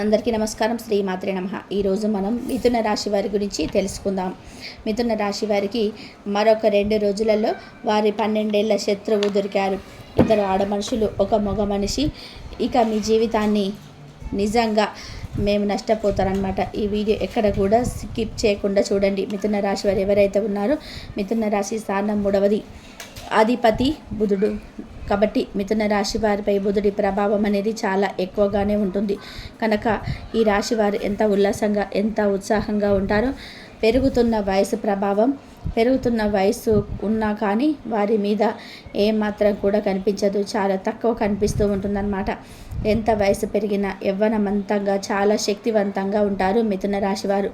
అందరికీ నమస్కారం. శ్రీ మాత్రే నమ. ఈరోజు మనం మిథున రాశి వారి గురించి తెలుసుకుందాం. మిథున రాశి వారికి మరొక రెండు రోజులలో వారి పన్నెండేళ్ళ శత్రువు దొరికారు. ఇద్దరు ఆడ మనుషులు ఒక మగ మనిషి. ఇక మీ జీవితాన్ని నిజంగా మేము నష్టపోతారనమాట ఈ వీడియో ఎక్కడ కూడా స్కిప్ చేయకుండా చూడండి. మిథున రాశి వారు ఎవరైతే ఉన్నారో మిథున రాశి స్థానం మూడవది. అధిపతి బుధుడు. కాబట్టి మిథున రాశి వారిపై బుధుడి ప్రభావం అనేది చాలా ఎక్కువగానే ఉంటుంది. కనుక ఈ రాశి వారు ఎంత ఉల్లాసంగా ఎంత ఉత్సాహంగా ఉంటారో పెరుగుతున్న వయసు ప్రభావం పెరుగుతున్న వయసు ఉన్నా కానీ వారి మీద ఏమాత్రం కూడా కనిపించదు. చాలా తక్కువ కనిపిస్తూ ఉంటుందన్నమాట. ఎంత వయసు పెరిగినా యవ్వనమంతంగా చాలా శక్తివంతంగా ఉంటారు మిథున రాశి వారు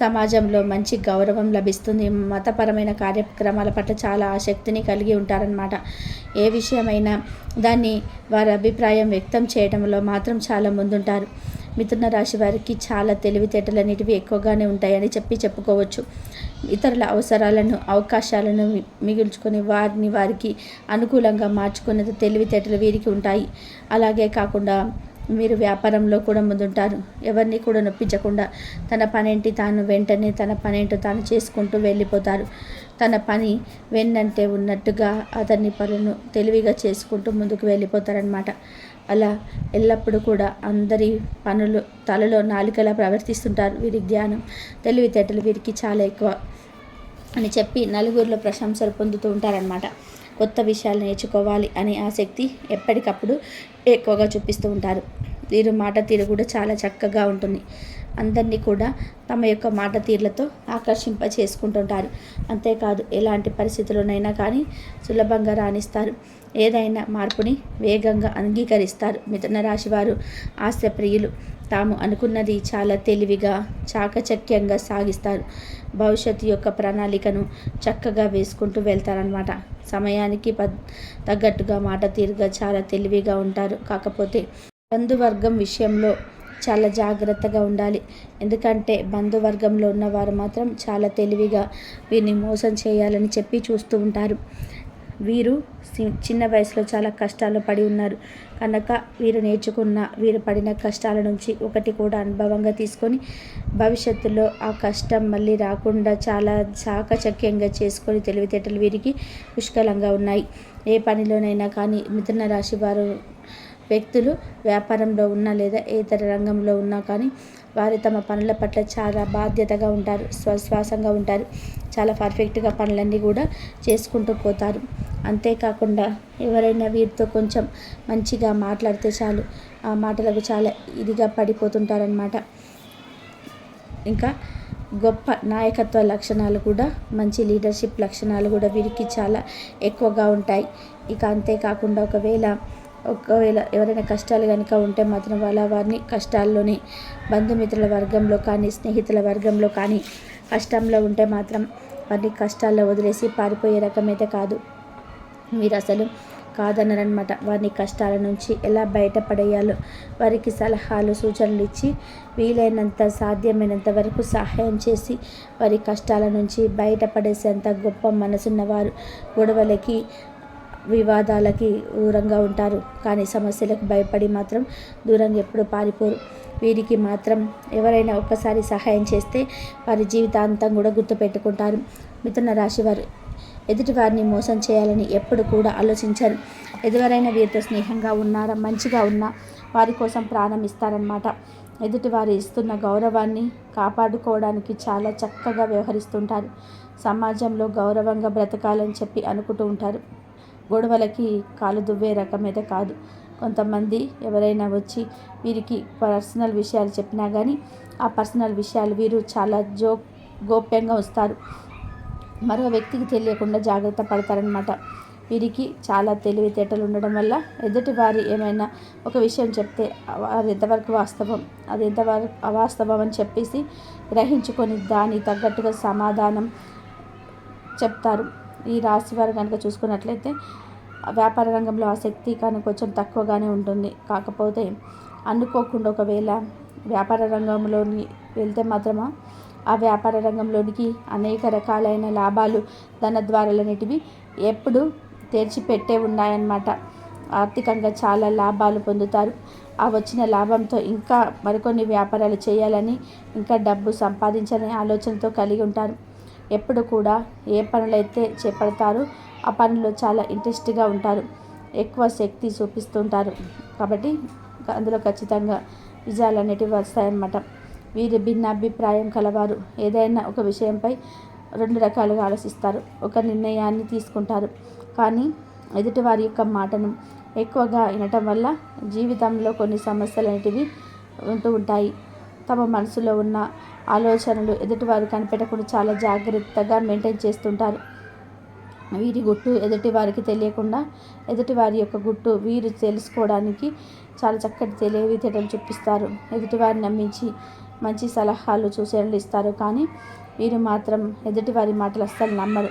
సమాజంలో మంచి గౌరవం లభిస్తుంది. మతపరమైన కార్యక్రమాల పట్ల చాలా ఆసక్తిని కలిగి ఉంటారనమాట ఏ విషయమైనా దాన్ని వారి అభిప్రాయం వ్యక్తం చేయడంలో మాత్రం చాలా ముందుంటారు. మిథున రాశి వారికి చాలా తెలివితేటలు అనేటివి ఎక్కువగానే ఉంటాయని చెప్పి చెప్పుకోవచ్చు. ఇతరుల అవసరాలను అవకాశాలను మిగుల్చుకొని వారిని వారికి అనుకూలంగా మార్చుకునేది తెలివితేటలు వీరికి ఉంటాయి. అలాగే కాకుండా మీరు వ్యాపారంలో కూడా ముందుంటారు. ఎవరిని కూడా నొప్పించకుండా తన పనేంటి తాను వెంటనే తన పనేంటో తాను చేసుకుంటూ వెళ్ళిపోతారు. తన పని వెన్నంటే ఉన్నట్టుగా అతని పనులను తెలివిగా చేసుకుంటూ ముందుకు వెళ్ళిపోతారనమాట అలా ఎల్లప్పుడూ కూడా అందరి పనులు తలలో నాలుకలా ప్రవర్తిస్తుంటారు వీరి జ్ఞానం తెలివితేటలు వీరికి చాలా ఎక్కువ అని చెప్పి నలుగురిలో ప్రశంసలు పొందుతూ ఉంటారనమాట కొత్త విషయాలు నేర్చుకోవాలి అనే ఆసక్తి ఎప్పటికప్పుడు ఎక్కువగా చూపిస్తూ ఉంటారు. వీరు మాట తీరు కూడా చాలా చక్కగా ఉంటుంది. అందరినీ కూడా తమ యొక్క మాట తీర్లతో ఆకర్షింప చేసుకుంటుంటారు అంతేకాదు ఎలాంటి పరిస్థితుల్లోనైనా కానీ సులభంగా రాణిస్తారు. ఏదైనా మార్పుని వేగంగా అంగీకరిస్తారు. మిథున రాశి వారు ఆశప్రియులు తాము అనుకున్నది చాలా తెలివిగా చాకచక్యంగా సాగిస్తారు. భవిష్యత్తు యొక్క ప్రణాళికను చక్కగా వేసుకుంటూ వెళ్తారనమాట సమయానికి పద్ తగ్గట్టుగా మాట తీరుగా చాలా తెలివిగా ఉంటారు. కాకపోతే బంధువర్గం విషయంలో చాలా జాగ్రత్తగా ఉండాలి. ఎందుకంటే బంధువర్గంలో ఉన్నవారు మాత్రం చాలా తెలివిగా వీరిని మోసం చేయాలని చెప్పి చూస్తూ ఉంటారు. వీరు చిన్న వయసులో చాలా కష్టాలు పడి ఉన్నారు. కనుక వీరు నేర్చుకున్న వీరు పడిన కష్టాల నుంచి ఒకటి కూడా అనుభవంగా తీసుకొని భవిష్యత్తులో ఆ కష్టం మళ్ళీ రాకుండా చాలా చాకచక్యంగా చేసుకొని తెలివితేటలు వీరికి పుష్కలంగా ఉన్నాయి. ఏ పనిలోనైనా కానీ మిథున రాశి వారు వ్యక్తులు వ్యాపారంలో ఉన్నా లేదా ఇతర రంగంలో ఉన్నా కానీ వారు తమ పనుల పట్ల చాలా బాధ్యతగా ఉంటారు స్వశ్వాసంగా ఉంటారు. చాలా పర్ఫెక్ట్గా పనులన్నీ కూడా చేసుకుంటూ పోతారు. అంతేకాకుండా ఎవరైనా వీరితో కొంచెం మంచిగా మాట్లాడితే చాలు. ఆ మాటలకు చాలా ఇదిగా పడిపోతుంటారనమాట ఇంకా గొప్ప నాయకత్వ లక్షణాలు కూడా మంచి లీడర్షిప్ లక్షణాలు కూడా వీరికి చాలా ఎక్కువగా ఉంటాయి. ఇక అంతేకాకుండా ఒకవేళ ఒకవేళ ఎవరైనా కష్టాలు కనుక ఉంటే మాత్రం వాళ్ళ వారిని కష్టాల్లోనే బంధుమిత్రుల వర్గంలో కానీ స్నేహితుల వర్గంలో కానీ కష్టంలో ఉంటే మాత్రం వారిని కష్టాల్లో వదిలేసి పారిపోయే రకమైతే కాదు. మీరు అసలు కాదన్నారనమాట వారిని కష్టాల నుంచి ఎలా బయటపడేయాలో వారికి సలహాలు సూచనలు ఇచ్చి వీలైనంత సాధ్యమైనంత వరకు సహాయం చేసి వారి కష్టాల నుంచి బయటపడేసేంత గొప్ప మనసున్నవారు గొడవలకి వివాదాలకి దూరంగా ఉంటారు. కానీ సమస్యలకు భయపడి మాత్రం దూరంగా ఎప్పుడూ పారిపోరు. వీరికి మాత్రం ఎవరైనా ఒక్కసారి సహాయం చేస్తే వారి జీవితాంతం కూడా గుర్తుపెట్టుకుంటారు. మిథున రాశి ఎదుటివారిని మోసం చేయాలని ఎప్పుడు కూడా ఆలోచించరు. ఎదువరైనా వీరితో స్నేహంగా ఉన్నారా మంచిగా ఉన్నా వారి కోసం ప్రాణం ఇస్తారనమాట ఎదుటి ఇస్తున్న గౌరవాన్ని కాపాడుకోవడానికి చాలా చక్కగా వ్యవహరిస్తుంటారు. సమాజంలో గౌరవంగా బ్రతకాలని చెప్పి అనుకుంటూ ఉంటారు. గొడవలకి కాలు దువ్వే రకమైతే కాదు. కొంతమంది ఎవరైనా వచ్చి వీరికి పర్సనల్ విషయాలు చెప్పినా కానీ ఆ పర్సనల్ విషయాలు వీరు చాలా జో గోప్యంగా వస్తారు. మరో వ్యక్తికి తెలియకుండా జాగ్రత్త పడతారనమాట వీరికి చాలా తెలివితేటలు ఉండడం వల్ల ఎదుటి వారి ఏమైనా ఒక విషయం చెప్తే అది ఎంతవరకు వాస్తవం? అది ఎంతవరకు అవాస్తవం అని చెప్పేసి గ్రహించుకొని దాని తగ్గట్టుగా సమాధానం చెప్తారు. ఈ రాశి వారు కనుక చూసుకున్నట్లయితే వ్యాపార రంగంలో ఆసక్తి కానీ కొంచెం తక్కువగానే ఉంటుంది. కాకపోతే అనుకోకుండా ఒకవేళ వ్యాపార రంగంలోని వెళ్తే మాత్రమా ఆ వ్యాపార రంగంలోనికి అనేక రకాలైన లాభాలు ధన ద్వారాలనేటివి ఎప్పుడు తెరిచిపెట్టే ఉన్నాయన్నమాట. ఆర్థికంగా చాలా లాభాలు పొందుతారు. ఆ వచ్చిన లాభంతో ఇంకా మరికొన్ని వ్యాపారాలు చేయాలని ఇంకా డబ్బు సంపాదించాలని ఆలోచనతో కలిగి ఉంటారు. ఎప్పుడు కూడా ఏ పనులైతే చేపడతారో ఆ పనుల్లో చాలా ఇంట్రెస్ట్గా ఉంటారు. ఎక్కువ శక్తి చూపిస్తుంటారు. కాబట్టి అందులో ఖచ్చితంగా విజయాలు అనేటివి వస్తాయన్నమాట. వీరి భిన్న అభిప్రాయం కలవారు. ఏదైనా ఒక విషయంపై రెండు రకాలుగా ఆలోచిస్తారు. ఒక నిర్ణయాన్ని తీసుకుంటారు. కానీ ఎదుటివారి యొక్క మాటను ఎక్కువగా వినటం వల్ల జీవితంలో కొన్ని సమస్యలు అనేటివి ఉంటూ ఉంటాయి. తమ మనసులో ఉన్న ఆలోచనలు ఎదుటివారు కనిపెట్టకుండా చాలా జాగ్రత్తగా మెయింటైన్ చేస్తుంటారు. వీరి గుట్టు ఎదుటివారికి తెలియకుండా ఎదుటివారి యొక్క గుట్టు వీరు తెలుసుకోవడానికి చాలా చక్కటి తెలివితేటలు చూపిస్తారు. ఎదుటివారిని నమ్మించి మంచి సలహాలు సూచనలు ఇస్తారు. కానీ వీరు మాత్రం ఎదుటివారి మాటలు అస్సలు నమ్మరు.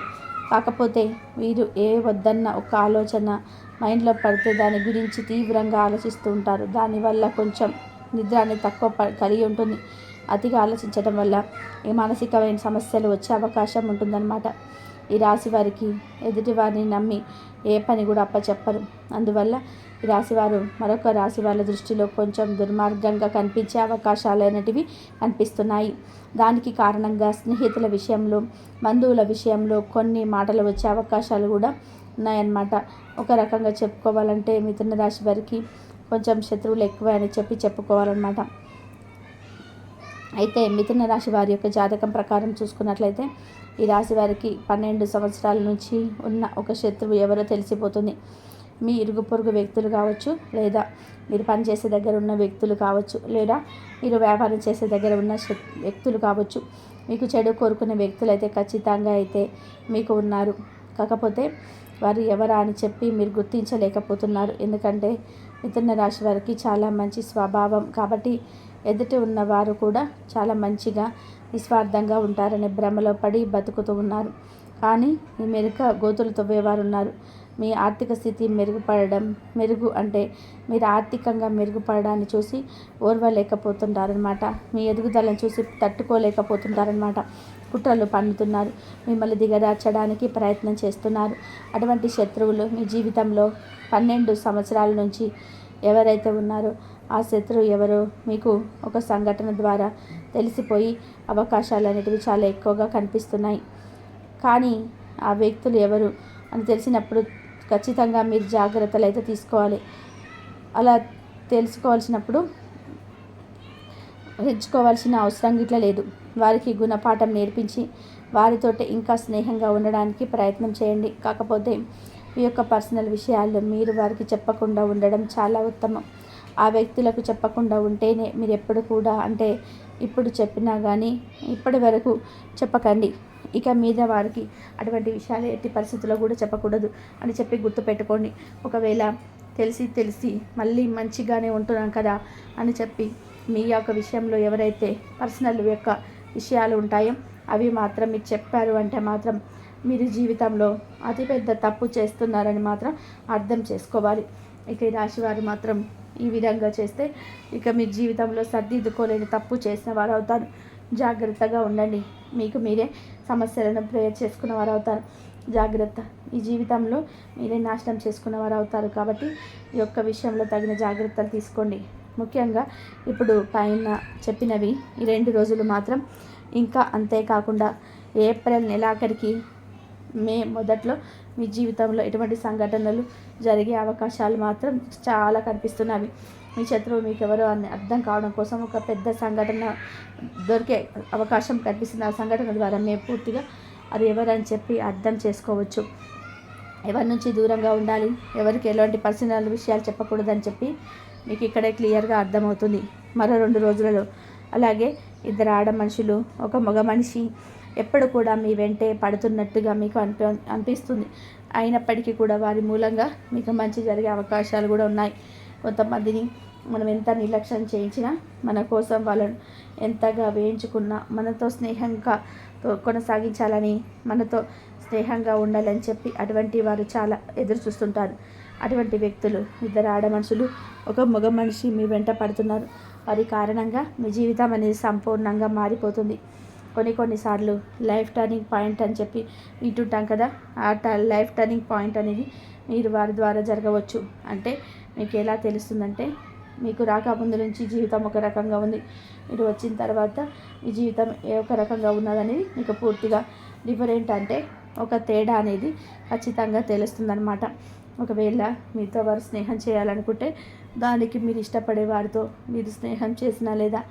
కాకపోతే వీరు ఏ వద్దన్న ఒక ఆలోచన మైండ్లో పడితే దాని గురించి తీవ్రంగా ఆలోచిస్తూ ఉంటారు. దానివల్ల కొంచెం నిద్ర అనేది తక్కువ కలిగి ఉంటుంది. అతిగా ఆలోచించడం వల్ల ఈ మానసికమైన సమస్యలు వచ్చే అవకాశం ఉంటుందన్నమాట. ఈ రాశి వారికి ఎదుటి వారిని నమ్మి ఏ పని కూడా అప్పచెప్పరు. అందువల్ల ఈ రాశివారు మరొక రాశి వాళ్ళ దృష్టిలో కొంచెం దుర్మార్గంగా కనిపించే అవకాశాలు అనేటివి కనిపిస్తున్నాయి. దానికి కారణంగా స్నేహితుల విషయంలో బంధువుల విషయంలో కొన్ని మాటలు వచ్చే అవకాశాలు కూడా ఉన్నాయన్నమాట. ఒక రకంగా చెప్పుకోవాలంటే మిథున రాశి వారికి కొంచెం శత్రువులు ఎక్కువ అని చెప్పి చెప్పుకోవాలన్నమాట. అయితే మిథున రాశి వారి యొక్క జాతకం ప్రకారం చూసుకున్నట్లయితే ఈ రాశి వారికి పన్నెండు సంవత్సరాల నుంచి ఉన్న ఒక శత్రువు ఎవరో తెలిసిపోతుంది. మీ ఇరుగు పొరుగు వ్యక్తులు కావచ్చు లేదా మీరు పనిచేసే దగ్గర ఉన్న వ్యక్తులు కావచ్చు లేదా మీరు వ్యాపారం చేసే దగ్గర ఉన్న వ్యక్తులు కావచ్చు మీకు చెడు కోరుకునే వ్యక్తులు అయితే ఖచ్చితంగా అయితే మీకు ఉన్నారు. కాకపోతే వారు ఎవరా అని చెప్పి మీరు గుర్తించలేకపోతున్నారు. ఎందుకంటే మిథున రాశి వారికి చాలా మంచి స్వభావం. కాబట్టి ఎదుటి ఉన్నవారు కూడా చాలా మంచిగా నిస్వార్థంగా ఉంటారనే భ్రమలో పడి బతుకుతూ ఉన్నారు. కానీ మీ మెరుక గోతులు తవ్వేవారు ఉన్నారు మీ ఆర్థిక స్థితి మెరుగుపడడం మెరుగు అంటే మీరు ఆర్థికంగా మెరుగుపడడాన్ని చూసి ఓర్వలేకపోతుంటారనమాట మీ ఎదుగుదలను చూసి తట్టుకోలేకపోతుంటారనమాట కుట్రలు పన్నుతున్నారు. మిమ్మల్ని దిగదార్చడానికి ప్రయత్నం చేస్తున్నారు. అటువంటి శత్రువులు మీ జీవితంలో పన్నెండు సంవత్సరాల నుంచి ఎవరైతే ఉన్నారో ఆ శత్రువు ఎవరో? మీకు ఒక సంఘటన ద్వారా తెలిసిపోయి అవకాశాలు అనేటివి చాలా ఎక్కువగా కనిపిస్తున్నాయి. కానీ ఆ వ్యక్తులు ఎవరు అని తెలిసినప్పుడు ఖచ్చితంగా మీరు జాగ్రత్తలు అయితే తీసుకోవాలి. అలా తెలుసుకోవాల్సినప్పుడు ఎంచుకోవాల్సిన అవసరం గిట్ల లేదు. వారికి గుణపాఠం నేర్పించి వారితోటి ఇంకా స్నేహంగా ఉండడానికి ప్రయత్నం చేయండి. కాకపోతే మీ యొక్క పర్సనల్ విషయాలు మీరు వారికి చెప్పకుండా ఉండడం చాలా ఉత్తమం. ఆ వ్యక్తులకు చెప్పకుండా ఉంటేనే మీరు ఎప్పుడు కూడా అంటే ఇప్పుడు చెప్పినా కానీ ఇప్పటి వరకు చెప్పకండి. ఇక మీద వారికి అటువంటి విషయాలు ఎట్టి పరిస్థితుల్లో కూడా చెప్పకూడదు అని చెప్పి గుర్తుపెట్టుకోండి ఒకవేళ తెలిసి తెలిసి మళ్ళీ మంచిగానే ఉంటున్నాం కదా అని చెప్పి మీ యొక్క విషయంలో ఎవరైతే పర్సనల్ యొక్క విషయాలు ఉంటాయో అవి మాత్రం మీరు చెప్పారు అంటే మాత్రం మీరు జీవితంలో అతిపెద్ద తప్పు చేస్తున్నారని మాత్రం అర్థం చేసుకోవాలి. ఇక ఈ రాశివారు మాత్రం ఈ విధంగా చేస్తే ఇక మీ జీవితంలో సర్దిద్దుకోలేని తప్పు చేసిన వారు అవుతారు జాగ్రత్తగా ఉండండి. మీకు మీరే సమస్యలను ప్రేయర్ చేసుకున్న వారు అవుతారు జాగ్రత్త. ఈ జీవితంలో మీరే నాశనం చేసుకున్న వారు అవుతారు కాబట్టి ఈ యొక్క విషయంలో తగిన జాగ్రత్తలు తీసుకోండి. ముఖ్యంగా ఇప్పుడు పైన చెప్పినవి ఈ రెండు రోజులు మాత్రం ఇంకా అంతేకాకుండా ఏప్రిల్ నెలాఖరికి మే మొదట్లో మీ జీవితంలో ఎటువంటి సంఘటనలు జరిగే అవకాశాలు మాత్రం చాలా కనిపిస్తున్నవి. మీ శత్రువు మీకు ఎవరో అని అర్థం కావడం కోసం ఒక పెద్ద సంఘటన దొరికే అవకాశం కనిపిస్తుంది. ఆ సంఘటన ద్వారా మేము పూర్తిగా అది ఎవరని చెప్పి అర్థం చేసుకోవచ్చు. ఎవరి నుంచి దూరంగా ఉండాలి? ఎవరికి ఎలాంటి పర్సనల్ విషయాలు చెప్పకూడదని చెప్పి మీకు ఇక్కడే క్లియర్గా అర్థమవుతుంది. మరో రెండు రోజులలో అలాగే ఇద్దరు ఆడ మనుషులు ఒక మగ మనిషి ఎప్పుడు కూడా మీ వెంటే పడుతున్నట్టుగా మీకు అనిపి అనిపిస్తుంది. అయినప్పటికీ కూడా వారి మూలంగా మీకు మంచి జరిగే అవకాశాలు కూడా ఉన్నాయి. కొంతమందిని మనం ఎంత నిర్లక్ష్యం చేయించినా మన కోసం వాళ్ళను ఎంతగా వేయించుకున్నా మనతో స్నేహంగా కొనసాగించాలని మనతో స్నేహంగా ఉండాలని చెప్పి అటువంటి వారు చాలా ఎదురు చూస్తుంటారు. అటువంటి వ్యక్తులు ఇద్దరు ఆడ మనుషులు ఒక మగ మనిషి మీ వెంట పడుతున్నారు. వారి కారణంగా మీ జీవితం అనేది సంపూర్ణంగా మారిపోతుంది. కొన్ని కొన్నిసార్లు లైఫ్ టర్నింగ్ పాయింట్ అని చెప్పి వింటుంటాం కదా. ఆ ట లైఫ్ టర్నింగ్ పాయింట్ అనేది మీరు వారి ద్వారా జరగవచ్చు. అంటే మీకు ఎలా తెలుస్తుందంటే మీకు రాకముందు నుంచి జీవితం ఒక రకంగా ఉంది. మీరు వచ్చిన తర్వాత మీ జీవితం ఏ ఒక రకంగా ఉన్నదనేది మీకు పూర్తిగా డిఫరెంట్ అంటే ఒక తేడా అనేది ఖచ్చితంగా తెలుస్తుందన్నమాట. ఒకవేళ మీతో వారు స్నేహం చేయాలనుకుంటే దానికి మీరు ఇష్టపడే వారితో మీరు స్నేహం చేసినా లేదా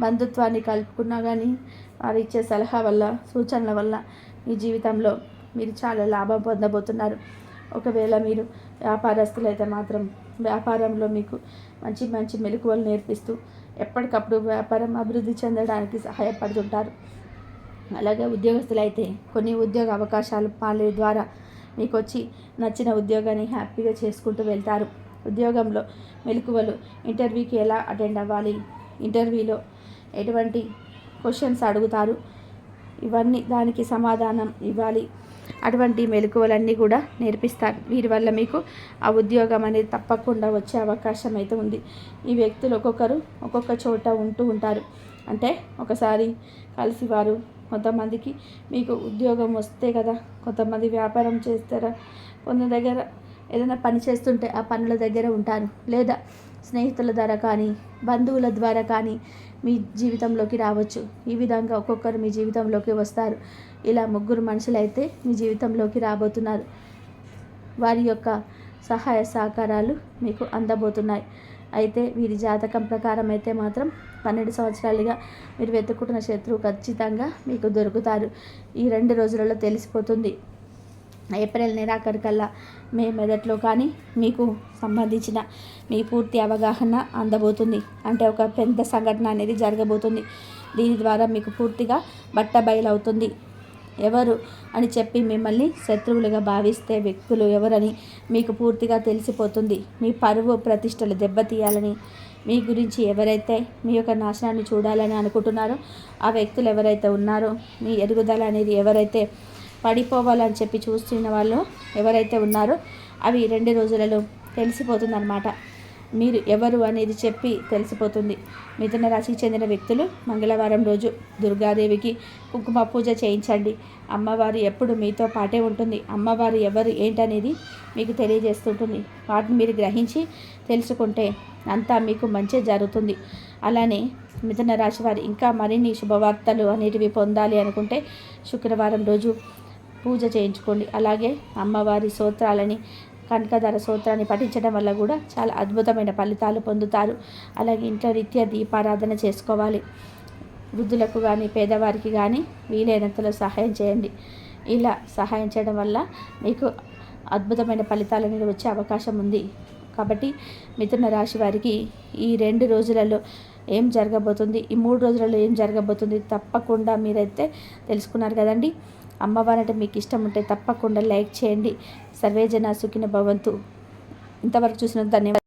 బంధుత్వాన్ని కలుపుకున్నా కానీ వారు ఇచ్చే సలహా వల్ల సూచనల వల్ల మీ జీవితంలో మీరు చాలా లాభం పొందబోతున్నారు. ఒకవేళ మీరు వ్యాపారస్తులైతే మాత్రం వ్యాపారంలో మీకు మంచి మంచి మెలకువలు నేర్పిస్తూ ఎప్పటికప్పుడు వ్యాపారం అభివృద్ధి చెందడానికి సహాయపడుతుంటారు. అలాగే ఉద్యోగస్తులైతే కొన్ని ఉద్యోగ అవకాశాలు పాలే ద్వారా మీకు వచ్చి నచ్చిన ఉద్యోగాన్ని హ్యాపీగా చేసుకుంటూ వెళ్తారు. ఉద్యోగంలో మెలకువలు. ఇంటర్వ్యూకి ఎలా అటెండ్ అవ్వాలి? ఇంటర్వ్యూలో ఎటువంటి క్వశ్చన్స్ అడుగుతారు? ఇవన్నీ దానికి సమాధానం ఇవ్వాలి. అటువంటి మెలకువలన్నీ కూడా నేర్పిస్తారు. వీరి వల్ల మీకు ఆ ఉద్యోగం అనేది తప్పకుండా వచ్చే అవకాశం అయితే ఉంది. ఈ వ్యక్తులు ఒక్కొక్కరు ఒక్కొక్క చోట ఉంటూ ఉంటారు. అంటే ఒకసారి కలిసి వారు కొంతమందికి మీకు ఉద్యోగం వస్తే కదా కొంతమంది వ్యాపారం చేస్తారా కొంత దగ్గర ఏదైనా పని చేస్తుంటే ఆ పనుల దగ్గర ఉంటారు లేదా స్నేహితుల ద్వారా కానీ బంధువుల ద్వారా కానీ మీ జీవితంలోకి రావచ్చు. ఈ విధంగా ఒక్కొక్కరు మీ జీవితంలోకి వస్తారు. ఇలా ముగ్గురు మనుషులైతే మీ జీవితంలోకి రాబోతున్నారు. వారి యొక్క సహాయ సహకారాలు మీకు అందబోతున్నాయి. అయితే వీరి జాతకం ప్రకారం అయితే మాత్రం పన్నెండు సంవత్సరాలుగా మీరు వెతుకుంటున్న శత్రువు ఖచ్చితంగా మీకు దొరుకుతారు. ఈ రెండు రోజులలో తెలిసిపోతుంది. ఏప్రిల్ నెలాఖరికల్లా మే మెదట్లో కానీ మీకు సంబంధించిన మీ పూర్తి అవగాహన అందబోతుంది. అంటే ఒక పెద్ద సంఘటన అనేది జరగబోతుంది. దీని ద్వారా మీకు పూర్తిగా బట్టబయలవుతుంది ఎవరు అని చెప్పి మిమ్మల్ని శత్రువులుగా భావిస్తే వ్యక్తులు ఎవరని మీకు పూర్తిగా తెలిసిపోతుంది. మీ పరువు ప్రతిష్టలు దెబ్బతీయాలని మీ గురించి ఎవరైతే మీ యొక్క నాశనాన్ని చూడాలని అనుకుంటున్నారో ఆ వ్యక్తులు ఎవరైతే ఉన్నారో మీ ఎదుగుదల అనేది ఎవరైతే పడిపోవాలని చెప్పి చూస్తున్న వాళ్ళు ఎవరైతే ఉన్నారో అవి రెండు రోజులలో తెలిసిపోతుందన్నమాట. మీరు ఎవరు అనేది చెప్పి తెలిసిపోతుంది. మిథున రాశికి చెందిన వ్యక్తులు మంగళవారం రోజు దుర్గాదేవికి కుంకుమ పూజ చేయించండి. అమ్మవారు ఎప్పుడు మీతో పాటే ఉంటుంది. అమ్మవారు ఎవరు ఏంటనేది మీకు తెలియజేస్తుంటుంది. వాటిని మీరు గ్రహించి తెలుసుకుంటే అంతా మీకు మంచి జరుగుతుంది. అలానే మిథున రాశి వారు ఇంకా మరిన్ని శుభవార్తలు అనేటివి పొందాలి అనుకుంటే శుక్రవారం రోజు పూజ చేయించుకోండి. అలాగే అమ్మవారి సూత్రాలని కనకధర సూత్రాన్ని పఠించడం వల్ల కూడా చాలా అద్భుతమైన ఫలితాలు పొందుతారు. అలాగే ఇంట్లో నిత్య దీపారాధన చేసుకోవాలి. వృద్ధులకు కానీ పేదవారికి కానీ వీలైనంతలో సహాయం చేయండి. ఇలా సహాయం చేయడం వల్ల మీకు అద్భుతమైన ఫలితాలు అనేది వచ్చే అవకాశం ఉంది. కాబట్టి మిథున రాశి వారికి ఈ రెండు రోజులలో ఏం జరగబోతుంది? ఈ మూడు రోజులలో ఏం జరగబోతుంది? తప్పకుండా మీరైతే తెలుసుకున్నారు కదండి. అమ్మవారు అంటే మీకు ఇష్టం ఉంటే తప్పకుండా లైక్ చేయండి. సర్వేజన సుఖిన భవంతు. ఇంతవరకు చూసిన ధన్యవాదాలు.